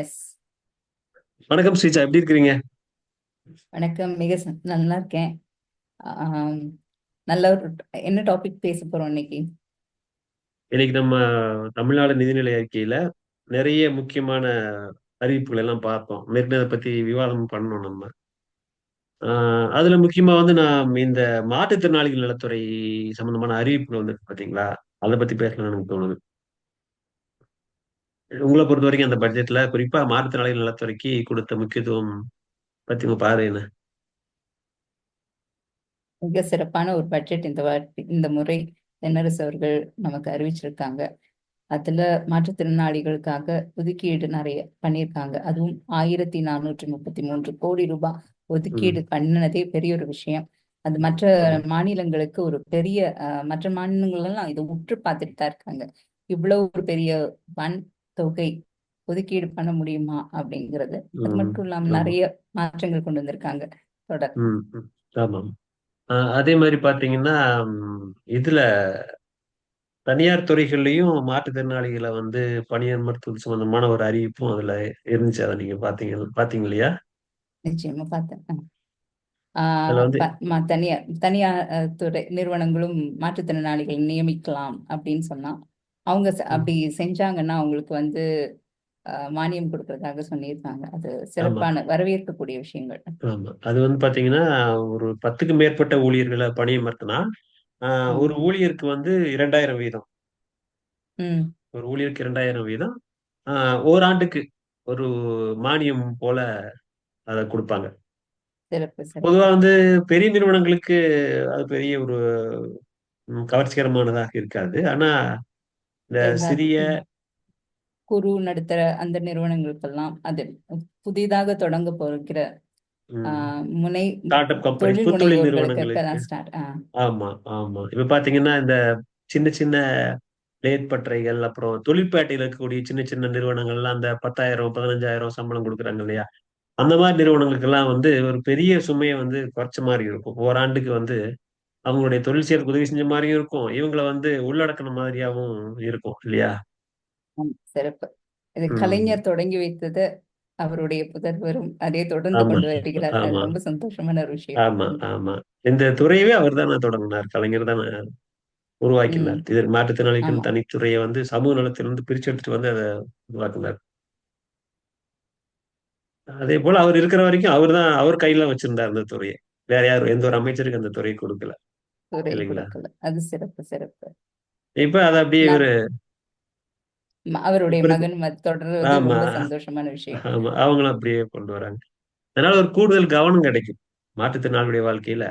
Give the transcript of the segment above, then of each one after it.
S. வணக்கம் ஸ்ரீஜா எப்படி இருக்கிறீங்க வணக்கம். மிக நல்லா இருக்கேன். நல்ல ஒரு என்ன டாபிக் பேச போறோம் இன்னைக்கு? இன்னைக்கு நம்ம தமிழ்நாடு நிதிநிலை அறிக்கையில நிறைய முக்கியமான அறிவிப்புகள் எல்லாம் பார்த்தோம். மேற்கொண்டு அதை பத்தி விவாதம் பண்ணோம் நம்ம. அதுல முக்கியமா வந்து நான் இந்த மாற்றுத்திறனாளிகள் நலத்துறை சம்பந்தமான அறிவிப்புகள் வந்திருக்கு பாத்தீங்களா? அத பத்தி பேசலாம்னு எனக்கு தோணுது. உங்கள பொறுத்தவரைக்கும் அந்த பட்ஜெட்ல குறிப்பா மாற்றுத்திறனாளிகள் நலத்துறைக்கு கொடுத்த முக்கியத்துவம் பத்தி உங்க பார்வை என்ன? மிக சிறப்பான ஒரு பட்ஜெட் இந்த வாட்டி இந்த முறை தென்னரசு அவர்கள் நமக்கு அறிவிச்சிருக்காங்க. அதுல மாற்றுத்திறனாளிகளுக்காக ஒதுக்கீடு நிறைய பண்ணியிருக்காங்க. அதுவும் 1433 கோடி ரூபாய் ஒதுக்கீடு ம். பண்ணதே பெரிய ஒரு விஷயம். அது மற்ற. மாநிலங்களுக்கு ஒரு பெரிய மற்ற மாநிலங்கள் எல்லாம் இத உற்று பார்த்துட்டு தான் இருக்காங்க. இவ்வளவு ஒரு பெரிய வன் தொகை ஒதுக்கீடு பண்ண முடியுமா? அப்படிங்கிறது. அது. மட்டும் இல்லாம. நிறைய மாற்றங்கள் கொண்டு வந்திருக்காங்க. தொடர். ஆமாம். அதே மாரி பார்த்தீங்கன்னா, ம் இதுல தனியார் துறைகள்லயும் மாற்றுத்திறனாளிகள வந்து பணியமர்த்துவது சம்பந்தமான ஒரு அறிவிப்பும் அதுல இருந்துச்சு. அத நீங்க பார்த்தீங்க பார்த்தீங்க இல்லையா? நிச்சயமா பார்த்தேன். தனியார் தனியார் துறை நிறுவனங்களும் மாற்றுத்திறனாளிகளை நியமிக்கலாம் அப்படின்னு சொன்னா, அவங்க. அப்படி செஞ்சாங்கன்னா அவங்களுக்கு வந்து மானியம் கொடுக்கறதாக சொல்லியிருக்காங்க. அது. சிறப்பான வரவேற்கக்கூடிய விஷயங்கள். ஆமா. அது வந்து பார்த்தீங்கன்னா, ஒரு 10க்கு மேற்பட்ட ஊழியர்கள பணியமர்த்தினா, ஒரு. ஊழியருக்கு வந்து 2000 வீதம். ஒரு ஊழியருக்கு 2000 வீதம். ஓராண்டுக்கு ஒரு மானியம் போல அத குடுப்பாங்க. பொதுவா வந்து பெரிய நிறுவனங்களுக்கு அது பெரிய ஒரு கவர்ச்சிகரமானதாக இருக்காது. ஆனா, இந்த சிறிய. குறு, நடுத்தர அந்த நிறுவனங்களுக்கெல்லாம் அது புதிதாக தொடங்க போகிற. முனை தொழில் நிறுவனங்களுக்கு. ஆமா, ஆமா. இப்ப பார்த்தீங்கன்னா, இந்த சின்ன சின்ன லேத் பட்டறைகள், அப்புறம் தொழிற்பேட்டையில இருக்கக்கூடிய சின்ன சின்ன நிறுவனங்கள்லாம் அந்த 10,000 15,000 சம்பளம் குடுக்குறாங்க இல்லையா? அந்த மாரி நிறுவனங்களுக்கெல்லாம் வந்து ஒரு பெரிய சுமைய வந்து குறைச்ச மாரி இருக்கும். ஓராண்டுக்கு வந்து அவங்களுடைய தொழில் செய்றதுக்கு உதவி செஞ்ச மாரியும் இருக்கும். இவங்கள வந்து உள்ளடக்குன மாதிரியாவும் இருக்கும் இல்லையா? சிறப்பு. இது. கலைஞர் தொடங்கி வைத்தது அவருடைய புதல்வரும் அதே தொடர்ந்து கொண்டு வருகிறார். அது ரொம்ப சந்தோஷமான ஒரு விஷயம். ஆமா. ஆமா. இந்த துறையவே அவர் தானே தொடங்குனார். கலைஞர் தானே உருவாக்கினார். இது மாற்றுத்திறனாளிக்குன்னு ஆமா. தனித்துறைய வந்து சமூக நலத்திலிருந்து பிரிச்சு எடுத்துட்டு வந்து அத உருவாக்குனார். அதேபோல அவர் இருக்கிற வரைக்கும் அவர் தான் அவர் கையில வச்சிருந்தார் அந்த துறைய. வேற யாரும் எந்த ஒரு அமைச்சருக்கு அந்த துறைய குடுக்கல. கொடுக்கல. அது சிறப்பு, சிறப்பு. இப்ப அத அப்படியே ம அவருடைய இருக்கு மகன் ரொம்ப சந்தோஷமான விஷயம். ஆமா. அவங்களும் அப்படியே கொண்டு வராங்க. அதனால ஒரு கூடுதல் கவனம் கிடைக்கும். மாற்றுத்திறனாளியுடைய வாழ்க்கையில,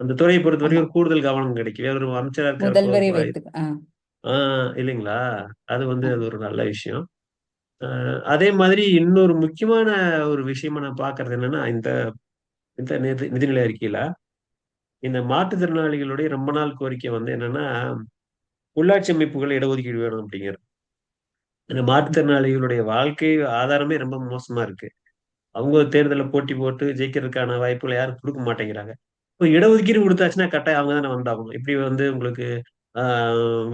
அந்த துறைய. பொறுத்தவரைக்கும் ஒரு கூடுதல் கவனம் கிடைக்கும். வேற ஒரு அமைச்சரா இருக்கிறப்போ முதல்வரே கூட வைத்து ஆ. ஆ இல்லைங்களா? அது வந்து. அது ஒரு நல்ல விஷயம். அதே மாதிரி இன்னொரு முக்கியமான ஒரு விஷயமா நான் பார்க்கறது என்னன்னா, இந்த இந்த நிதி நிதிநிலை அறிக்கையில, இந்த மாற்றுத்திறனாளிகளுடைய ரொம்ப நாள் கோரிக்கை வந்து என்னன்னா, உள்ளாட்சி அமைப்புகள் இடஒதுக்கீடு வேணும் அப்படிங்கிறது. இந்த மாற்றுத்திறனாளிகளுடைய வாழ்க்கை ஆதாரமே ரொம்ப மோசமா இருக்கு. அவங்க தேர்தலில் போட்டி போட்டு ஜெயிக்கிறதுக்கான வாய்ப்புகளை யாரும் கொடுக்க மாட்டேங்கிறாங்க. இப்போ இடஒதுக்கீடு கொடுத்தாச்சுன்னா கட்டாயம் அவங்க தானே வந்தாகணும். இப்படி வந்து உங்களுக்கு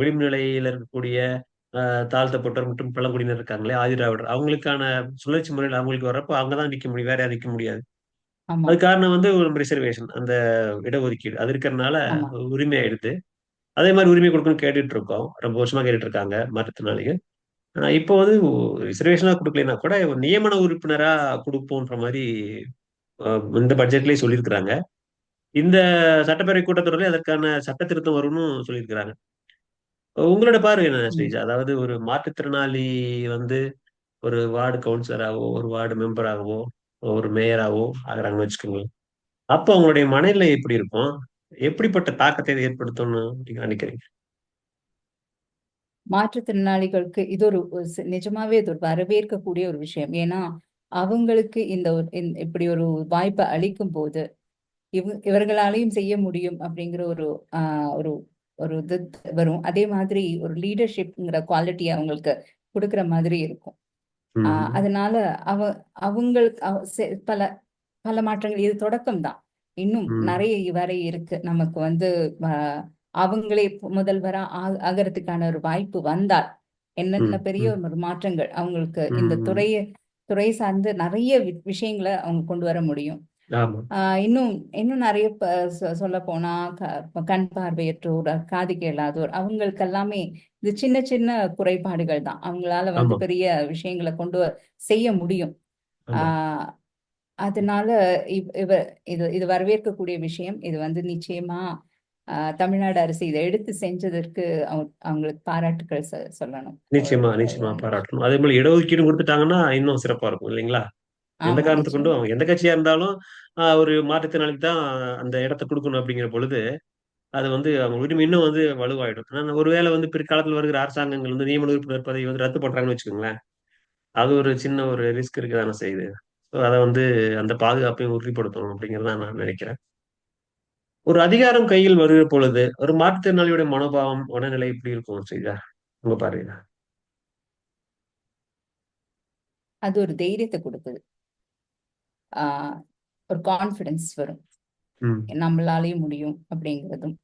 விளிம்பு நிலையில இருக்கக்கூடிய தாழ்த்தப்பட்டோர் மற்றும் பழங்குடியினர் இருக்காங்களே, ஆதிராவிடர் அவங்களுக்கான சுழற்சி முறையில் அவங்களுக்கு வர்றப்போ அவங்க தான் நிற்க முடியும். வேற யாரும் நிற்க முடியாது. அதுக்கு காரணம் வந்து ஒரு ரிசர்வேஷன் அந்த இடஒதுக்கீடு. அது இருக்கிறனால ஆமா. உரிமை ஆயிடுது. அதே மாரி உரிமை குடுக்கணும்னு கேட்டுட்டு இருக்கோம். ரொம்ப வருஷமா கேட்டுட்டு இருக்காங்க மாற்றுத்திறனாளிகள். ஆனா இப்போ வந்து ரிசர்வேஷனா குடுக்கலைன்னா கூட ஒரு நியமன உறுப்பினரா குடுப்போன்ற அ இந்த பட்ஜெட்லயே சொல்லியிருக்கிறாங்க. இந்த சட்டப்பேரவை கூட்டத்தொடர்லயே அதற்கான சட்ட திருத்தம் வரும்னு சொல்லியிருக்கிறாங்க. உங்களோட பார்வை என்ன. ஸ்ரீஜா? அதாவது ஒரு மாற்றுத்திறனாளி வந்து ஒரு வார்டு கவுன்சிலராவோ, ஒரு வார்டு மெம்பராகவோ, ஒரு மேயராகவோ ஆகிறாங்கன்னு வச்சுக்கோங்களேன். அப்போ அவங்களுடைய மனநிலை எப்படி இருக்கும்? எப்படிப்பட்ட தாக்கத்தை ஏற்படுத்தும்னு நீங்க நினைக்கிறீங்க? மாற்றுத்திறனாளிகளுக்கு இது ஒரு நிஜமாவே இது ஒரு வரவேற்கக்கூடிய ஒரு விஷயம். ஏன்னா, அவங்களுக்கு இந்த ஒரு இந் இப்படி ஒரு வாய்ப்பை அளிக்கும் போது இவ இவர்களாலையும் செய்ய முடியும் அப்படிங்கிற ஒரு ஆஹ் ஒரு ஒரு இது வரும். அதே மாதிரி ஒரு லீடர்ஷிப்ங்கிற குவாலிட்டி அவங்களுக்கு கொடுக்குற மாதிரி இருக்கும். அதனால அவ அவங்களுக்கு பல பல மாற்றங்கள் இது தொடக்கம் தான். இன்னும். நெறைய வரை இருக்கு. நமக்கு வந்து அவங்களே முதல்வரா ஆகறதுக்கான ஒரு வாய்ப்பு வந்தால், என்னென்ன. பெரிய. ஒரு மாற்றங்கள் அவங்களுக்கு இந்த. துறைய துறை சார்ந்து நிறைய விஷயங்களை அவங்க கொண்டு வர முடியும் ஆஹ் இன்னும் இன்னும் நிறைய சொல்ல போனா கண் பார்வையற்றோர் காது கேளாதோர் அவங்களுக்கு எல்லாமே இது சின்ன சின்ன குறைபாடுகள் தான். அவங்களால வந்து பெரிய விஷயங்களை கொண்டு செய்ய முடியும். ஆஹ் அதனால இவ இது இது வரவேற்கக்கூடிய விஷயம். இது வந்து நிச்சயமா தமிழ்நாடு அரசு இதை எடுத்து செஞ்சதற்கு அவங்க அவங்களுக்கு பாராட்டுக்கள் சொ- சொல்லணும். நிச்சயமா நிச்சயமா பாராட்டணும். அதே போல இடஒதுக்கீடு கொடுத்துட்டாங்கன்னா இன்னும் சிறப்பா இருக்கும் இல்லைங்களா? எந்த ஆமா காரணத்தை கொண்டும் நிச்சயமா. அவங்க எந்த கட்சியா இருந்தாலும் ஒரு மாற்றுத்திறனாளிக்கு தான் அந்த இடத்த கொடுக்கணும் அப்படிங்கிற பொழுது அது வந்து அவங்க உரிமை இன்னும் வந்து வலுவாயிடும். ஆனால் ஒருவேளை வந்து பிற்காலத்தில் வருகிற அரசாங்கங்கள் வந்து நியமன உறுப்பினர் பதவி வந்து ரத்து பண்றாங்கன்னு வச்சுக்கோங்களேன். அது ஒரு சின்ன ஒரு ரிஸ்க் இருக்கு தானே செய்யுது. ஸோ அதை வந்து அந்த பாதுகாப்பையும் உறுதிப்படுத்தணும் அப்படிங்கிறத நான் நினைக்கிறேன். ஒரு அதிகாரம் கையில் வருகிற பொழுது ஒரு மாற்றுத்திறனாளியுடைய மனோபாவம் மனநிலை இப்படி இருக்கும் செய்தா உங்க பாருங்க அது ஒரு தைரியத்தை கொடுக்குது ஆஹ் ஒரு கான்ஃபிடன்ஸ் வரும். நம்மளாலேயும் முடியும் அப்படிங்கிறதும்.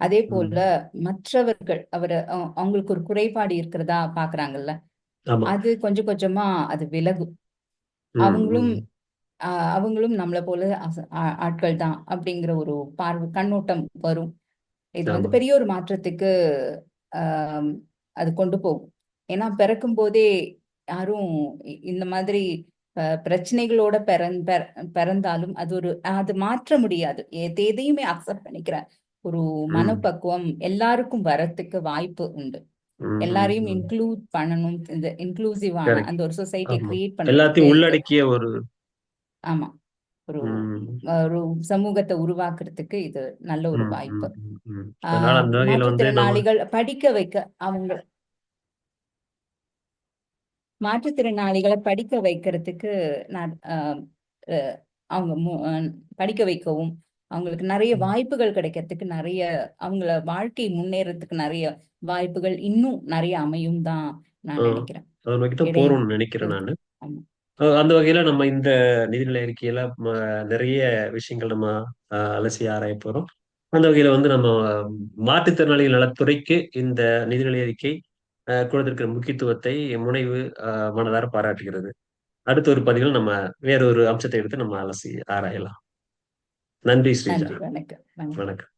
அதே போல மற்றவர்கள் அவரை அவங்களுக்கு ஒரு குறைபாடு இருக்கிறதா பாக்குறாங்கல்ல? அது கொஞ்சம் கொஞ்சமா அது விலகும். அவங்களும் அவங்களும் நம்மளை போல ஆட்கள் தான் அப்படிங்கிற ஒரு பார்வை கண்ணோட்டம் வரும். இது வந்து பெரிய ஒரு மாற்றத்துக்கு அது கொண்டு போகும். ஏன்னா பிறக்கும் போதே யாரும் இந்த மாதிரி பிரச்சனைகளோட பிறந் பிற- பிறந்தாலும் அது ஒரு அது மாற்ற முடியாது. எது எதையுமே அக்செப்ட் பண்ணிக்கிற ஒரு மனப்பக்குவம் எல்லாருக்கும் வரத்துக்கு வாய்ப்பு உண்டு. எல்லாரையும் இன்க்ளூட் பண்ணணும். இந்த இன்க்ளூசிவான அந்த ஒரு சொசைட்டியை ஆமா. கிரியேட் பண்றதுக்கு எல்லாத்தையும் உள்ளடக்கிய ஒரு ஆமா. ஒரு ஒரு சமூகத்தை உருவாக்குறதுக்கு இது நல்ல ஒரு வாய்ப்பு. மாற்றுத்திறனாளிகள் படிக்க வைக்க அவங்க மாற்றுத்திறனாளிகளை படிக்க வைக்கிறதுக்கு நான் அவங்க படிக்க வைக்கவும் அவங்களுக்கு நிறைய வாய்ப்புகள் கிடைக்கிறதுக்கு நிறைய அவங்கள வாழ்க்கை முன்னேறதுக்கு நிறைய வாய்ப்புகள் இன்னும் நிறைய அமையும் தான் நான் நினைக்கிறேன். அதை நோக்கி தான் இடையும் போறோம்னு நினைக்கிறேன் நான். அந்த வகையில நம்ம இந்த நிதிநிலை அறிக்கையில நிறைய விஷயங்கள் நம்ம அலசி ஆராய போறோம். அந்த வகையில வந்து நம்ம மாற்றுத்திறனாளிகள் நலத்துறைக்கு இந்த நிதிநிலை அறிக்கை கொடுத்திருக்கிற முக்கியத்துவத்தை முனைவு மனதார பாராட்டுகிறது. அடுத்த ஒரு பதிவில் நம்ம வேறொரு அம்சத்தை எடுத்து நம்ம அலசி ஆராயலாம். நன்றி ஸ்ரீஜா. வணக்கம். வணக்கம்.